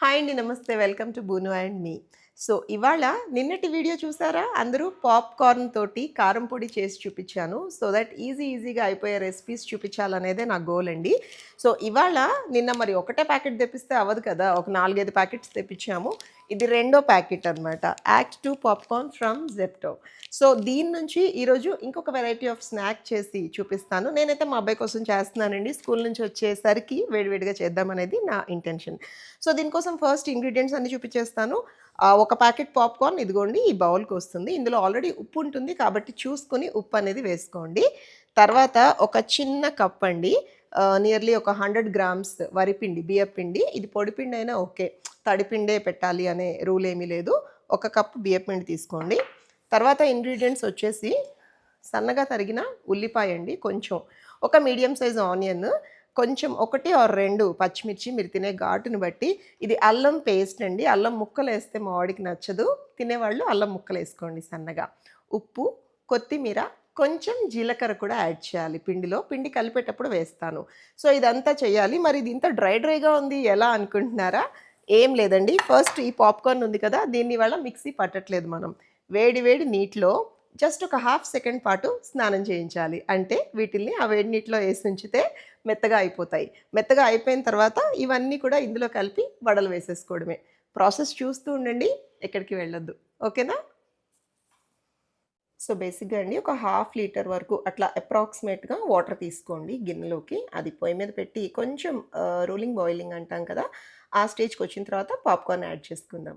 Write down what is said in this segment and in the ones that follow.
Hi అండి నమస్తే. Welcome to Boonu and me. So ఇవాళ నిన్నటి వీడియో చూసారా? అందరూ పాప్కార్న్ తోటి కారం పొడి చేసి చూపించాను. సో దట్ ఈజీ ఈజీగా అయిపోయే రెసిపీస్ చూపించాలనేదే నా గోల్ అండి. సో ఇవాళ నిన్న మరి ఒకటే ప్యాకెట్ తెప్పిస్తే అవ్వదు కదా? ఒక నాలుగైదు ప్యాకెట్స్ తెప్పించాము. ఇది రెండో ప్యాకెట్ అనమాట act two popcorn from Zepto so దీని నుంచి ఈరోజు ఇంకొక వెరైటీ ఆఫ్ స్నాక్ చేసి చూపిస్తాను. నేనైతే మా అబ్బాయి కోసం చేస్తున్నానండి. స్కూల్ నుంచి వచ్చేసరికి వేడివేడిగా చేద్దామనేది నా ఇంటెన్షన్ సో దీనికోసం ఫస్ట్ ఇంగ్రీడియంట్స్ అన్ని చూపించేస్తాను. ఒక ప్యాకెట్ పాప్కార్న్ ఇదిగోండి ఈ బౌల్కి వస్తుంది. ఇందులో ఆల్రెడీ ఉప్పు ఉంటుంది కాబట్టి చూసుకొని ఉప్పు అనేది వేసుకోండి. తర్వాత ఒక చిన్న కప్ అండి. నియర్లీ ఒక హండ్రెడ్ గ్రామ్స్ వరిపిండి బియ్యపిండి ఇది పొడిపిండి అయినా ఓకే. తడిపిండే పెట్టాలి అనే రూల్ ఏమీ లేదు. ఒక కప్ బియ్యపిండి తీసుకోండి. తర్వాత ఇంగ్రీడియంట్స్ వచ్చేసి సన్నగా తరిగిన ఉల్లిపాయ అండి కొంచెం. ఒక మీడియం సైజ్ ఆనియన్ కొంచెం ఒకటి ఆర్ రెండు పచ్చిమిర్చి మీరు తినే ఘాటుని బట్టి. ఇది అల్లం పేస్ట్ అండి. అల్లం ముక్కలు వేస్తే మా వాడికి నచ్చదు. తినేవాళ్ళు అల్లం ముక్కలు వేసుకోండి సన్నగా. ఉప్పు కొత్తిమీర కొంచెం జీలకర్ర కూడా యాడ్ చేయాలి పిండిలో. పిండి కలిపేటప్పుడు వేస్తాను. సో ఇదంతా చేయాలి. మరి ఇది ఇంత డ్రై డ్రైగా ఉంది ఎలా అనుకుంటున్నారా? ఏం లేదండి. ఫస్ట్ ఈ పాప్కార్న్ ఉంది కదా దీన్ని వల్ల మిక్సీ పట్టట్లేదు మనం. వేడి వేడి నీటిలో జస్ట్ ఒక హాఫ్ సెకండ్ పాటు స్నానం చేయించాలి. అంటే వీటిల్ని ఆ వేడి నీటిలో వేసి ఉంచితే మెత్తగా అయిపోతాయి. మెత్తగా అయిపోయిన తర్వాత ఇవన్నీ కూడా ఇందులో కలిపి వడలు వేసేసుకోవడమే. ప్రాసెస్ చూస్తూ ఉండండి. ఎక్కడికి వెళ్ళొద్దు. ఓకేనా? సో బేసిక్గా అండి ఒక హాఫ్ లీటర్ వరకు అట్లా అప్రాక్సిమేట్గా వాటర్ తీసుకోండి గిన్నెలోకి. అది పొయ్యి మీద పెట్టి కొంచెం రోలింగ్ బాయిలింగ్ అంటాం కదా ఆ స్టేజ్కి వచ్చిన తర్వాత పాప్కార్న్ యాడ్ చేసుకుందాం.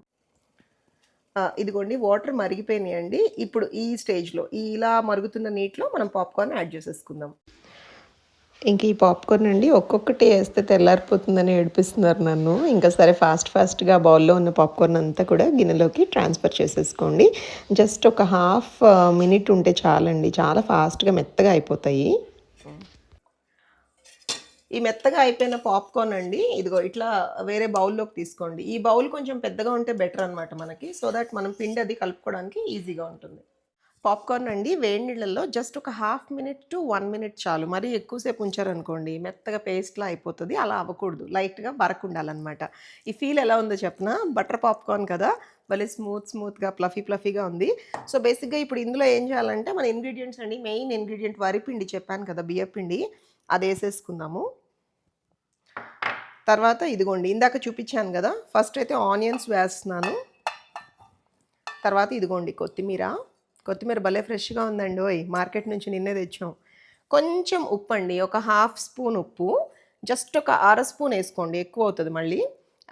ఇదిగోండి వాటర్ మరిగిపోయినాయండి. ఇప్పుడు ఈ స్టేజ్లో ఇలా మరుగుతున్న నీటిలో మనం పాప్కార్న్ యాడ్ చేసేసుకుందాం. ఇంక ఈ పాప్కార్న్ అండి ఒక్కొక్కటి వేస్తే తెల్లారిపోతుందని ఏడిపిస్తున్నారు నన్ను. ఇంకా సరే ఫాస్ట్ ఫాస్ట్గా బౌల్లో ఉన్న పాప్కార్న్ అంతా కూడా గిన్నెలోకి ట్రాన్స్ఫర్ చేసేసుకోండి. జస్ట్ ఒక హాఫ్ మినిట్ ఉంటే చాలండి. చాలా ఫాస్ట్గా మెత్తగా అయిపోతాయి. ఈ మెత్తగా అయిపోయిన పాప్కార్న్ అండి ఇదిగో ఇట్లా వేరే బౌల్లోకి తీసుకోండి. ఈ బౌల్ కొంచెం పెద్దగా ఉంటే బెటర్ అనమాట మనకి. సో దట్ మనం పిండి అది కలుపుకోవడానికి ఈజీగా ఉంటుంది. పాప్కార్న్ అండి. వేడి నీళ్ళల్లో జస్ట్ ఒక half minute to one minute చాలు. మరీ ఎక్కువసేపు ఉంచారనుకోండి మెత్తగా పేస్ట్లా అయిపోతుంది. అలా అవ్వకూడదు. లైట్గా బరకు ఉండాలన్నమాట. ఈ ఫీల్ ఎలా ఉందో చెప్పిన? బటర్ పాప్కార్న్ కదా భలే స్మూత్ స్మూత్గా ప్లఫీ ప్లఫీగా ఉంది. సో బేసిక్గా ఇప్పుడు ఇందులో ఏం చేయాలంటే మన ఇంగ్రీడియంట్స్ అండి మెయిన్ ఇంగ్రీడియంట్ వరిపిండి చెప్పాను కదా బియ్యపిండి అది వేసేసుకుందాము. తర్వాత ఇదిగోండి ఇందాక చూపించాను కదా ఫస్ట్ అయితే ఆనియన్స్ వేస్తున్నాను. తర్వాత ఇదిగోండి కొత్తిమీర. కొత్తిమీర భలే ఫ్రెష్గా ఉందండి ఓయ్ మార్కెట్ నుంచి నిన్నే తెచ్చాం. కొంచెం ఉప్పు అండి ఒక హాఫ్ స్పూన్ ఉప్పు జస్ట్ ఒక అర స్పూన్ వేసుకోండి ఎక్కువ అవుతుంది మళ్ళీ.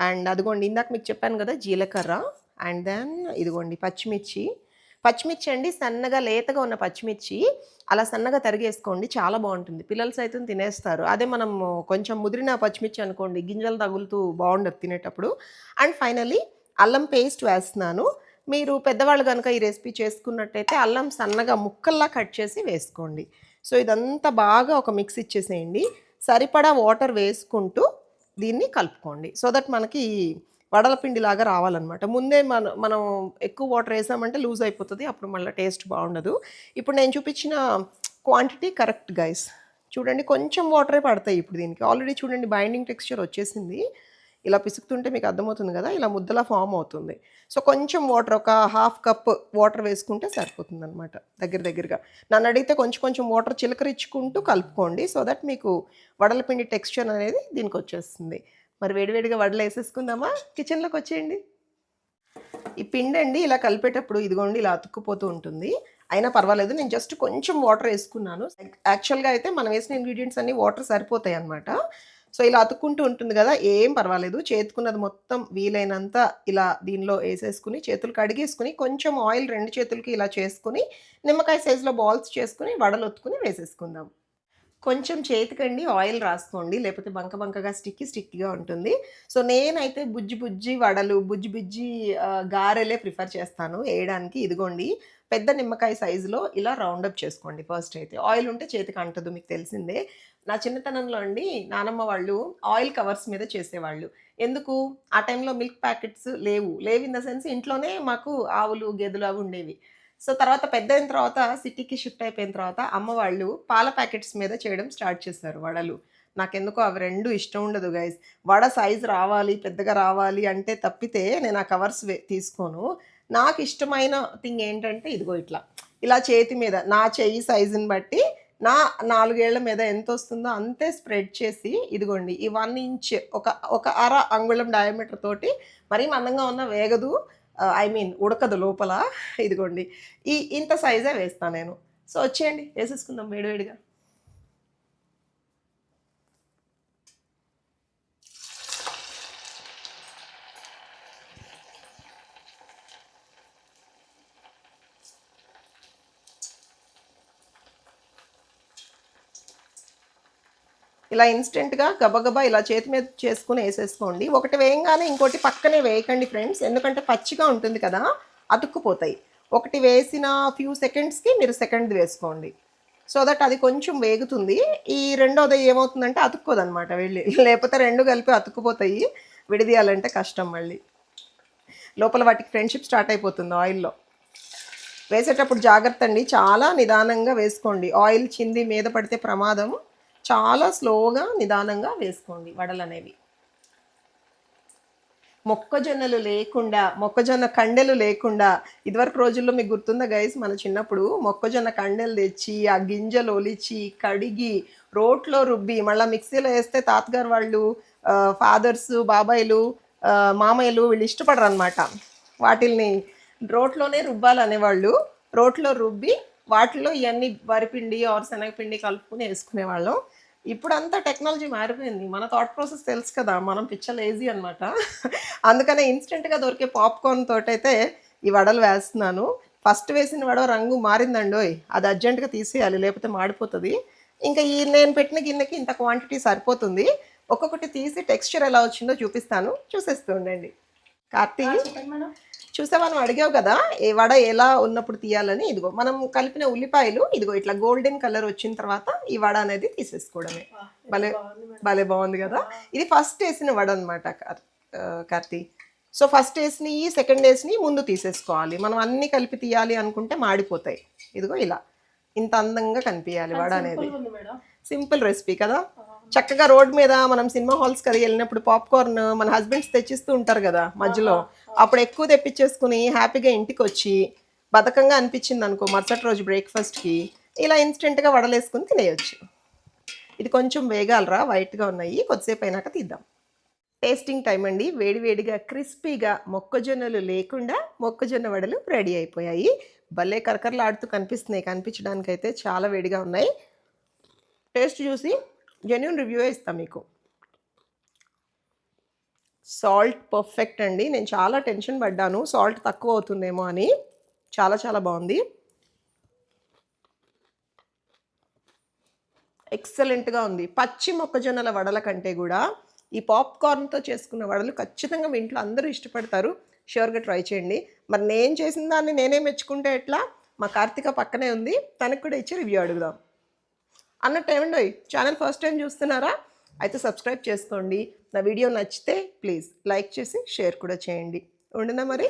అండ్ అదిగోండి ఇందాక మీకు చెప్పాను కదా జీలకర్ర. అండ్ దెన్ ఇదిగోండి పచ్చిమిర్చి. పచ్చిమిర్చి అండి సన్నగా లేతగా ఉన్న పచ్చిమిర్చి అలా సన్నగా తరిగేసుకోండి చాలా బాగుంటుంది. పిల్లలు సైతం తినేస్తారు. అదే మనం కొంచెం ముదిరిన పచ్చిమిర్చి అనుకోండి గింజలు తగులుతూ బాగుండదు తినేటప్పుడు. అండ్ ఫైనలీ అల్లం పేస్ట్ వేస్తున్నాను. మీరు పెద్దవాళ్ళు కనుక ఈ రెసిపీ చేసుకున్నట్టయితే అల్లం సన్నగా ముక్కల్లా కట్ చేసి వేసుకోండి. సో ఇదంతా బాగా ఒక మిక్స్ ఇచ్చేసేయండి. సరిపడా వాటర్ వేసుకుంటూ దీన్ని కలుపుకోండి. సో దట్ మనకి వడల పిండిలాగా రావాలన్నమాట. ముందే మనం మనం ఎక్కువ వాటర్ వేసామంటే లూజ్ అయిపోతుంది అప్పుడు మళ్ళీ టేస్ట్ బాగుండదు. ఇప్పుడు నేను చూపించిన క్వాంటిటీ కరెక్ట్ గైస్. చూడండి కొంచెం వాటరే పడతాయి ఇప్పుడు దీనికి. ఆల్రెడీ చూడండి బైండింగ్ టెక్స్చర్ వచ్చేసింది. ఇలా పిసుకుతుంటే మీకు అర్థమవుతుంది కదా ఇలా ముద్దలా ఫామ్ అవుతుంది. సో కొంచెం వాటర్ ఒక హాఫ్ కప్ వాటర్ వేసుకుంటే సరిపోతుంది అనమాట దగ్గర దగ్గరగా. నన్ను అడిగితే కొంచెం కొంచెం వాటర్ చిలకరించుకుంటూ కలుపుకోండి సో దట్ మీకు వడల పిండి టెక్స్చర్ అనేది దీనికి వచ్చేస్తుంది. మరి వేడివేడిగా వడలు వేసేసుకుందామా? కిచెన్లోకి వచ్చేయండి. ఈ పిండి అండి ఇలా కలిపేటప్పుడు ఇదిగోండి ఇలా అతుక్కుపోతూ ఉంటుంది. అయినా పర్వాలేదు నేను జస్ట్ కొంచెం వాటర్ వేసుకున్నాను. యాక్చువల్గా అయితే మనం వేసిన ఇంగ్రీడియంట్స్ అన్నీ వాటర్ సరిపోతాయి అనమాట సో ఇలా అతుక్కుంటూ ఉంటుంది కదా ఏం పర్వాలేదు. చేతుకున్నది మొత్తం వీలైనంత ఇలా దీనిలో వేసేసుకుని చేతులు కడిగేసుకుని కొంచెం ఆయిల్ రెండు చేతులకి ఇలా చేసుకుని నిమ్మకాయ సైజులో బాల్స్ చేసుకుని వడలు ఒత్తుకుని వేసేసుకుందాం. కొంచెం చేతికండి ఆయిల్ రాసుకోండి లేకపోతే బంక బంకగా స్టిక్కి స్టిక్గా ఉంటుంది. సో నేనైతే బుజ్జి బుజ్జి వడలు బుజ్జి బుజ్జి గారెలే ప్రిఫర్ చేస్తాను వేయడానికి. ఇదిగోండి పెద్ద నిమ్మకాయ సైజులో ఇలా రౌండప్ చేసుకోండి ఫస్ట్ అయితే. ఆయిల్ ఉంటే చేతికి అంటదు మీకు తెలిసిందే. నా చిన్నతనంలో అండి నానమ్మ వాళ్ళు ఆయిల్ కవర్స్ మీద చేసేవాళ్ళు. ఎందుకు? ఆ టైంలో మిల్క్ ప్యాకెట్స్ లేవు. లేవు ఇన్ ద సెన్స్ ఇంట్లోనే మాకు ఆవులు గేదెలు అవి ఉండేవి. సో తర్వాత పెద్ద అయిన తర్వాత సిటీకి షిఫ్ట్ అయిపోయిన తర్వాత అమ్మ వాళ్ళు పాల ప్యాకెట్స్ మీద చేయడం స్టార్ట్ చేశారు వడలు. నాకెందుకో అవి రెండు ఇష్టం ఉండదు గైస్ వడ సైజ్ రావాలి పెద్దగా రావాలి అంటే తప్పితే నేను ఆ కవర్స్ వే తీసుకోను. నాకు ఇష్టమైన థింగ్ ఏంటంటే ఇదిగో ఇట్లా. ఇలా చేతి మీద నా చెయ్యి సైజుని బట్టి నా నాలుగేళ్ళ మీద ఎంత వస్తుందో అంతే స్ప్రెడ్ చేసి ఇదిగోండి ఈ వన్ ఇంచ్ ఒక ఒక అర అంగుళం డయామీటర్ తోటి మరీ మందంగా ఉన్న వేగదు. ఐ మీన్ ఉడకదు లోపల. ఇదిగోండి. ఈ ఇంత సైజే వేస్తాను నేను. సో వచ్చేయండి. వేసేసుకుందాం వేడివేడిగా. ఇలా ఇన్స్టెంట్గా గబగబా ఇలా చేతి మీద చేసుకుని వేసేసుకోండి. ఒకటి వేయంగానే ఇంకోటి పక్కనే వేయకండి ఫ్రెండ్స్ ఎందుకంటే పచ్చిగా ఉంటుంది కదా అతుక్కుపోతాయి. ఒకటి వేసిన ఫ్యూ సెకండ్స్కి మీరు సెకండ్ వేసుకోండి. సో దట్ అది కొంచెం వేగుతుంది. ఈ రెండోది ఏమవుతుందంటే అతుక్కోదనమాట వెళ్ళి. లేకపోతే రెండు కలిపి అతుక్కుపోతాయి. విడిదీయాలంటే కష్టం మళ్ళీ. లోపల వాటికి ఫ్రెండ్షిప్ స్టార్ట్ అయిపోతుంది ఆయిల్లో వేసేటప్పుడు జాగ్రత్త అండి. చాలా నిదానంగా వేసుకోండి. ఆయిల్ చింది మీద పడితే ప్రమాదం. చాలా స్లోగా నిదానంగా వేసుకోండి వడలు అనేవి మొక్కజొన్నలు లేకుండా మొక్కజొన్న కండెలు లేకుండా ఇదివరకు రోజుల్లో మీకు గుర్తుందా గైస్ మన చిన్నప్పుడు మొక్కజొన్న కండెలు తెచ్చి ఆ గింజలు ఒలిచి కడిగి రోట్లో రుబ్బి మళ్ళీ మిక్సీలో వేస్తే తాతగారు వాళ్ళు ఫాదర్స్ బాబాయిలు మామయ్యలు వీళ్ళు ఇష్టపడరు అనమాట వాటిల్ని రోట్లోనే రుబ్బాలనేవాళ్ళు. రోట్లో రుబ్బి వాటిలో ఇవన్నీ వరిపిండి ఆరు శనగపిండి కలుపుకుని వేసుకునేవాళ్ళం. ఇప్పుడు అంతా టెక్నాలజీ మారిపోయింది. మన థాట్ ప్రాసెస్ తెలుసు కదా మనం పిచ్చ లేజీ అనమాట అందుకనే ఇన్స్టెంట్గా దొరికే పాప్కార్న్ తోటైతే ఈ వడలు వేస్తున్నాను. ఫస్ట్ వేసిన వడ రంగు మారిందండోయ్ అది అర్జెంటుగా తీసేయాలి లేకపోతే మాడిపోతుంది. ఇంకా ఈ నేను పెట్టిన గిన్నెకి ఇంత క్వాంటిటీ సరిపోతుంది. ఒక్కొక్కటి తీసి టెక్స్చర్ ఎలా వచ్చిందో చూపిస్తాను. చూసేస్తూ ఉండండి. కార్తీక్ చూసావా? నువ్వు అడిగావు కదా ఏ వడ ఎలా ఉన్నప్పుడు తీయాలని? ఇదిగో మనం కలిపిన ఉల్లిపాయలు ఇదిగో ఇట్లా గోల్డెన్ కలర్ వచ్చిన తర్వాత ఈ వడ అనేది తీసేసుకోవడమే. భలే భలే బాగుంది కదా? ఇది ఫస్ట్ వేసిన వడ అనమాట కార్తీ. సో ఫస్ట్ వేసిన ఈ సెకండ్ వేసిన ముందు తీసేసుకోవాలి. మనం అన్ని కలిపి తీయాలి అనుకుంటే మాడిపోతాయి. ఇదిగో ఇలా. ఇంత అందంగా కనిపించాలి వడ అనేది. సింపుల్ రెసిపీ కదా? చక్కగా రోడ్ మీద మనం సినిమా హాల్స్ కదా వెళ్ళినప్పుడు పాప్కార్న్ మన హస్బెండ్స్ తెచ్చిస్తూ ఉంటారు కదా మధ్యలో. అప్పుడు ఎక్కువ తెప్పించేసుకుని హ్యాపీగా ఇంటికి వచ్చి బతకంగా అనిపించింది అనుకో మరుసటి రోజు బ్రేక్ఫాస్ట్కి ఇలా ఇన్స్టెంట్గా వడలేసుకుని తినేయొచ్చు. ఇది కొంచెం వేగాలరా వైట్గా ఉన్నాయి కొద్దిసేపు అయినాక తీద్దాం. టేస్టింగ్ టైం అండి. వేడివేడిగా క్రిస్పీగా మొక్కజొన్నలు లేకుండా మొక్కజొన్న వడలు రెడీ అయిపోయాయి. భలే కరకరలాడుతూ కనిపిస్తున్నాయి. కనిపించడానికైతే చాలా వేడిగా ఉన్నాయి. టేస్ట్ చూసి జెన్యున్ రివ్యూ ఇస్తాం మీకు. సాల్ట్ పర్ఫెక్ట్ అండి. నేను చాలా టెన్షన్ పడ్డాను. సాల్ట్ తక్కువ అవుతుందేమో అని. చాలా చాలా బాగుంది. ఎక్సలెంట్గా ఉంది. పచ్చి మొక్కజొన్నల వడల కంటే కూడా ఈ పాప్కార్న్తో చేసుకున్న వడలు ఖచ్చితంగా మీ ఇంట్లో అందరూ ఇష్టపడతారు. షూర్గా ట్రై చేయండి. మరి నేను చేసిన దాన్ని నేనే మెచ్చుకుంటే ఎట్లా? మా కార్తిక పక్కనే ఉంది. తనకు కూడా ఇచ్చి రివ్యూ అడుగుదాం. అన్నట్టు ఏమండి ఛానల్ ఫస్ట్ టైం చూస్తున్నారా? అయితే సబ్స్క్రైబ్ చేసుకోండి. నా వీడియో నచ్చితే ప్లీజ్ లైక్ చేసి షేర్ కూడా చేయండి. ఉండినా మరి?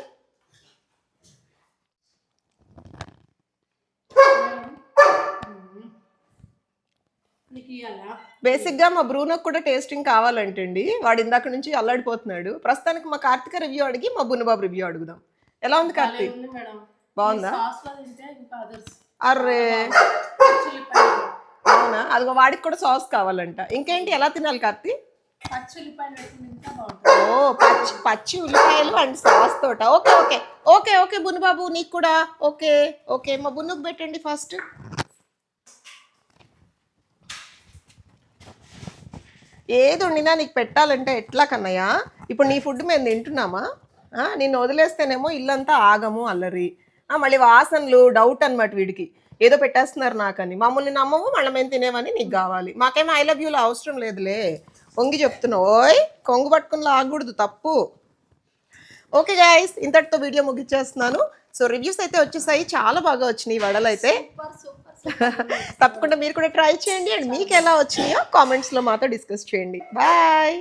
బేసిక్గా మా బ్రూనోకి కూడా టేస్టింగ్ కావాలంటండి. వాడు ఇందాక నుంచి అల్లాడిపోతున్నాడు. ప్రస్తుతానికి మా కార్తీక రివ్యూ అడిగి మా బున్నబాబు రివ్యూ అడుగుదాం. ఎలా ఉంది కార్తీక్? బాగుందా? అర్రే. అవునా? అదిగో వాడికి కూడా సాస్ కావాలంట. ఇంకేంటి? ఎలా తినాలి కార్తీక్? ఓ పచ్చి పచ్చి ఉల్లిపాయలు అండ్ సాస్ తోట. Okay okay. Okay okay Bunnubabu నీకు కూడా. Okay okay. మా బున్నుకు పెట్టండి ఫస్ట్. ఏది వండినా నీకు పెట్టాలంటే ఎట్లా కన్నయ్యా? ఇప్పుడు నీ ఫుడ్ మేము తింటున్నామా? నిన్ను వదిలేస్తేనేమో ఇల్లంతా ఆగము అల్లరి. మళ్ళీ వాసనలు డౌట్ అనమాట వీడికి. ఏదో పెట్టేస్తున్నారు నాకని. మమ్మల్ని నమ్మవు మళ్ళీ మేము తినేవని నీకు కావాలి. మాకేం ఐ లవ్ యూలో అవసరం లేదులే. వంగి చెప్తున్నావు ఓయ్ కొంగు పట్టుకుని లాగకూడదు తప్పు. ఓకే గాయస్ ఇంతటితో వీడియో ముగించేస్తున్నాను సో రివ్యూస్ అయితే వచ్చేసాయి చాలా బాగా వచ్చినాయి వడలు అయితే. తప్పకుండా మీరు కూడా ట్రై చేయండి. అండ్ మీకు ఎలా వచ్చినాయో కామెంట్స్లో మాతో డిస్కస్ చేయండి. బాయ్